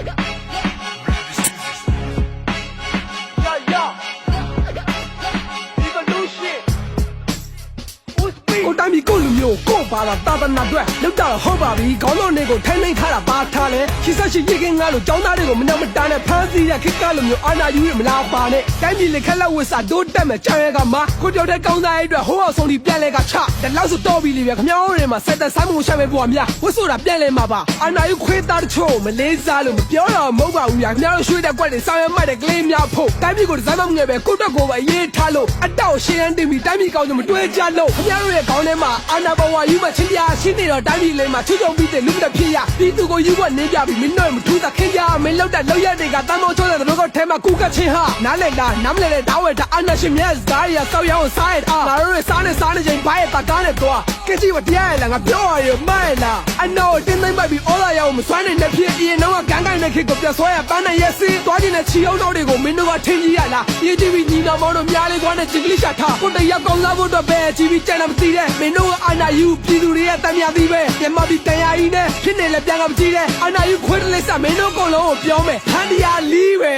Oh, my God. ပါလာတာသနာအတွက်လောက်တာတော့ဟုတ်ပါပြီခေါင်းလုံးတွေကိုထိုင်းနှိမ့်ထားတာပါထားလဲခိစရှိရေကင်းငါလို့ចောင်းသားတွေကိုမနှောက်မတားနဲ့ဖမ်းဆီးရခိကလိုမျိုးအာနာယူရမလားပါနဲ့တိုင်းပြည်လက်ခက်လက်ဝစ်စာဒိုးတက်မဲ့ချမ်းရဲကမှာကိုပြောတဲ့ကောင်းသားရဲ့အတွက်ဟိုးအောင်ဆုံးဒီပြန်လဲကချတလောက်ဆိုတော့ပြီလေဗျခမောင်းတွေမှာစက်သက်ဆိုင်မှုရှာမဲ့ဘွားများဝစ်ဆိုတာပြန်လဲမှာပါအာနာယူခွေးသားတချို့မလေးစားလို့မပြောတော့မဟုတ်ပါဘူးဗျခမောင်းရွှေတဲ့ကွက်တွေဆောင်ရွက်မှတ်တဲ့ကလေးများဖို့တိုင်းပြည်ကိုဒီဇိုင်းမငယ်ပဲကိုတက်ကိုပဲအရေးထားလို့အတောက်ရှင်းရန်တင်ပြီးတိုင်းပြည်ကောင်းကြမတွဲကြလို့ခမောင်းရဲ့ခေါင်းထဲမှာအာနာဘဝယူမချင်းပြရှင်းနေတော့တိုင်းပြည်လေးမှာချွတ်ချုံပြီးတဲ့လူမတဲ့ဖြစ်ရပြည်သူကိုယူဖို့နေကြပြီမင်းတို့မထူးတာခင်ကြမင်းလောက်တဲ့လောက်ရတွေကတမ်းမောချိုးတဲ့တို့ကထဲမှာကူကချင်းဟာနားလည်တာနားမလည်တဲ့ဓာဝဲတာအာနာရှင်မြတ်ဇာရဆောက်ရအောင်စားရတာငါတို့ရဲ့စားနေစားနေချိန် ဘိုင်းရဲ့တကားနဲ့တော့ကဲကြည့်မတရားရလားငါပြောရရမိုက်လားအနောတင်းသိမ့်ပိုက်ပြီးအော်လာရအောင်မစွမ်းနေတဲ့ဖြစ်အရင်တော့ကန်းကိုင်းတဲ့ခေတ်ကိုပြဆွဲရပန်းနဲ့ရက်စီးသွားခြင်းနဲ့ချီအောင်တော့တွေကိုမင်းတို့ကထင်ကြီးရလားရေးကြည့်ပြီးညီနောင်မောင်တို့များလေးကွာနဲ့ဂျင်ကလစ်ရှာထားကိုတရားကောင်းစားဖို့တော့ပဲကြည့်ပြီးကြံတာမသိတဲ့မင်းတို့ကအာနာယူပြည်သူတွေရဲ့တမ်းမြသီးပဲမြန်မာပြည်တန်ရာကြီးနဲ့ဖြစ်နေလဲပြန်ကမကြည့်တဲ့အာနာယူခွေးတလေးစမင်းတို့အကုန်လုံးကိုပြောမယ်ဟန်ဒီယာလီးပဲ